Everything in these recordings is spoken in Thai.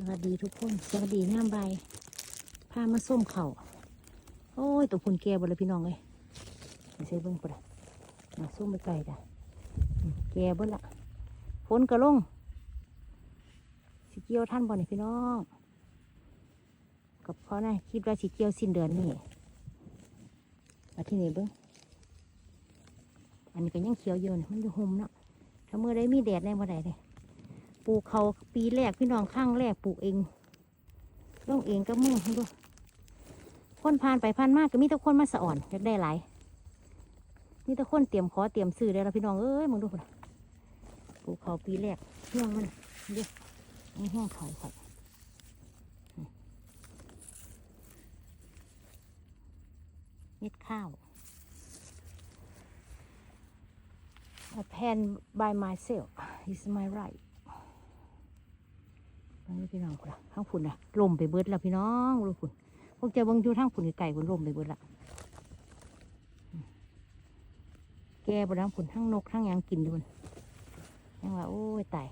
สวัสดีทุกคน สวัสดีน้ำใบพามาส้มเข่าโอ้ยตัวพุ่นแก่บดเลยพี่น้องเลยไม่ใช่เบิ้งปะมาส้มไปไกลจ้ะแก่บดละฝนกระลงสิเกียวท่านบ่เนี่ยพี่น้อง กับเขานะคิดว่าสิเกียวสิ้นเดือนนี่มาที่นี่เบิ้งอันนี้ก็ยังเขียวอยู่นี่มันอยู่ห่มเนาะถ้าเมื่อได้มีแดดในบ่ได้เลย ปลูกเขาปีแรกพี่น้องข้างแรกปลูกเองต้องเองก็มือให้ดูคนผ่านไปผ่านมากก็มีแต่คนมาสะอ่อนอยากได้หลายมีแต่คนเตรียมขอเตรียมซื้อได้แล้วพี่น้องเอ้ยมึงดูนะปลูกเขาปีแรกเรื่องมันเดูนี่ห้องเขาครับเม็ดข้าว A pen by myself is my right พี่น้องคุณข้งฝุ่นนะลมไปเบิดแล้วพี่น้องรู้ฝุ่นพวกเจ้าบังอยู่ทางฝุ่นไก่ฝุ่นลมไปเบิดละแกบนทางฝุ่นทั้งนกทั้งยังกินดูนยังว่าโอ้ยตาย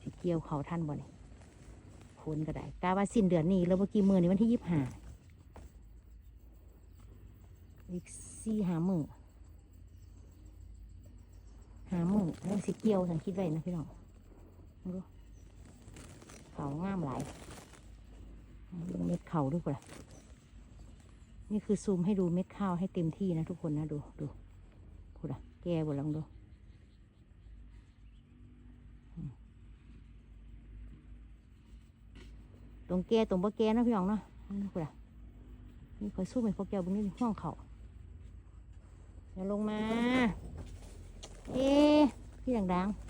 สิเกี่ยวเขาท่านบ่เนี่ยฝนก็ได้กาว่าสิ้นเดือนนี้แล้วเมื่อกี้มือนี่วันที่ยี่สิบห้าอีกสี่หามือหามือแล้วสิเกี่ยวฉันคิดไว้นะพี่น้องดู เขางามหลายดูเม็ดเขาดูก่อนนี่คือซูมให้ดูเม็ดข้าวให้เต็มที่นะทุกคนนะดูดูพูดอะแกบนลองดูตรงแกตรงบ่แกนะพี่น้องเนาะนี่พูดอะนี่คอยสู้ให้พวกแกบนนี้ห้องเขาอย่าลงมา เอ๊พี่ดังๆ